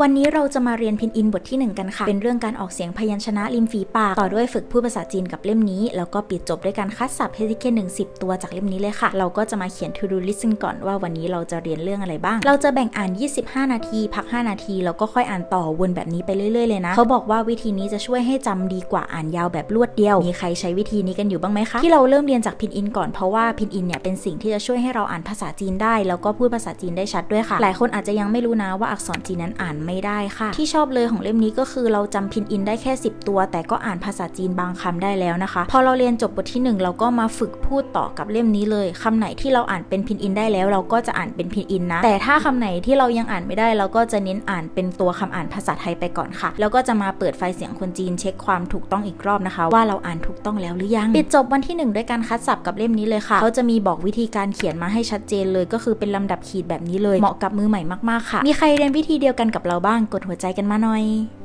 วันนี้เราจะมาเรียนพินอินบทที่ 1 กันค่ะ เป็นเรื่องการออกเสียงพยัญชนะริมฝีปาก ต่อด้วยฝึกพูดภาษาจีนกับเล่มนี้ แล้วก็ปิดจบด้วยการคัดศัพท์เฮติเคนหนึ่งสิบตัวจากเล่มนี้เลยค่ะ เราก็จะมาเขียน to do list กันก่อนว่าวันนี้เราจะเรียนเรื่องอะไรบ้าง เราจะแบ่งอ่าน 25 นาที พัก 5 นาที แล้วก็ค่อยอ่านต่อวนแบบนี้ไปเรื่อยๆเลยนะ เขาบอกว่าวิธีนี้จะช่วยให้จำดีกว่าอ่านยาวแบบรวดเดียว มีใครใช้วิธีนี้กันอยู่บ้างไหมคะ ที่เราเริ่มเรียนจากพินอินก่อน เพราะว่าพินอินเนี่ยเป็นสิ่งที่จะช่วยให้เราอ่านภาษาจีนได้ แล้วก็พูดภาษาจีนได้ชัดด้วยค่ะ หลายคนอาจจะยังไม่รู้นะว่าอักษรจีนนั้นอ่านไม่ได้ค่ะ ที่ชอบเลยของเล่มนี้ก็คือเราจำพินอินได้แค่ 10 ตัว แต่ก็อ่านภาษาจีนบางคำได้แล้วนะคะ พอเราเรียนจบบทที่ 1 เราก็มาฝึกพูดต่อกับเล่มนี้เลยคำไหนที่เราอ่านเป็นพินอินได้แล้ว เราก็จะอ่านเป็นพินอินนะ แต่ถ้าคำไหนที่เรายังอ่านไม่ได้ เราก็จะเน้นอ่านเป็นตัวคำอ่านภาษาไทยไปก่อนค่ะ แล้วก็จะมาเปิดไฟเสียงคนจีนเช็คความถูกต้องอีกรอบนะคะ ว่าเราอ่านถูกต้องแล้วหรือยังปิดจบวันที่หนึ่งด้วยการคัดศัพท์กับเล่มนี้เลยค่ะเขาจะมีบอกวิธีการเขียนมาให้ชัดเจนเลย ก็คือเป็นลำดับขีดแบบนี้เลยเหมาะกับมือใหม่มากๆค่ะ มีใครเรียนวิธีเดียวกันกับเราบ้างกดหัวใจกันมาหน่อย